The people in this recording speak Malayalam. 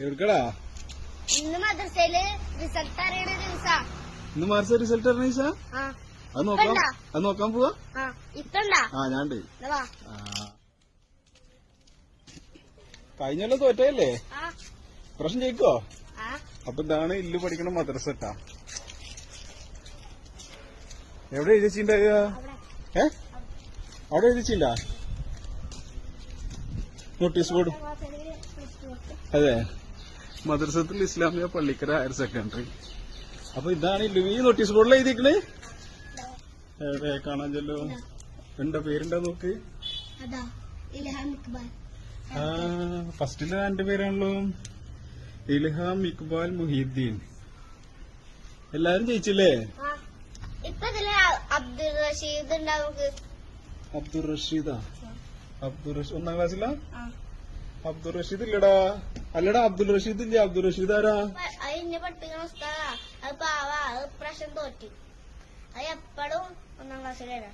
എവിടെക്കടാ ഇന്ന് മദ്രസയിൽ റിസൾട്ട് അറിയണ ദിവസാ ഇന്ന് മാർച്ച റിസൾട്ട് ഈസ ആ അത് നോക്കാം ഇപ്പണ്ടാ? അത് നോക്കാൻ പോവാ ആ ഇത്തണ്ടാ ആ ഞാണ്ട് കഴിഞ്ഞല്ലോ തോറ്റയല്ലേ പ്രശ്നം ജയിക്കോ അപ്പൊ ഇതാണ് ഇല്ല് പഠിക്കണ മദ്രസട്ടാ എവിടെ എഴുതിച്ചിണ്ടായ അവിടെ ഏ അവിടെ എഴുതിച്ചില്ല നോട്ടീസ് ബോർഡ്. അതെ മദ്രസത്തുൽ ഇസ്ലാമിയ പള്ളിക്കര ഹയർ സെക്കൻഡറി അപ്പൊ ഇതാണ് ഈ നോട്ടീസ് ബോർഡിൽ എഴുതിക്കണേ എവിടെ കാണാൻ ചെല്ലോ. എന്താ പേരുണ്ടാ നോക്ക്? അതാ ഇൽഹാം ഇക്ബാൽ. ആ ഫസ്റ്റിലെ രണ്ട് പേരാണല്ലോ? ഇൽഹാം ഇക്ബാൽ മുഹീദ്ദീൻ. എല്ലാരും ജയിച്ചില്ലേ? റഷീദ് അബ്ദുൾ റഷീദാ? അബ്ദുൾ റഷീദ് ഒന്നാം ക്ലാസ്സിലാ അബ്ദുൾ റഷീദ് ഇല്ലടാ. അല്ലടാ അബ്ദുൾ റഷീദ് ഇല്ലേ? അബ്ദുൾ റഷീദ് ആരാ? ഇന്നെ അത് പാവാ. അത് പ്രശ്നം തോറ്റി. അത് എപ്പോഴും ഒന്നാം ക്ലാസ്സിലാണ്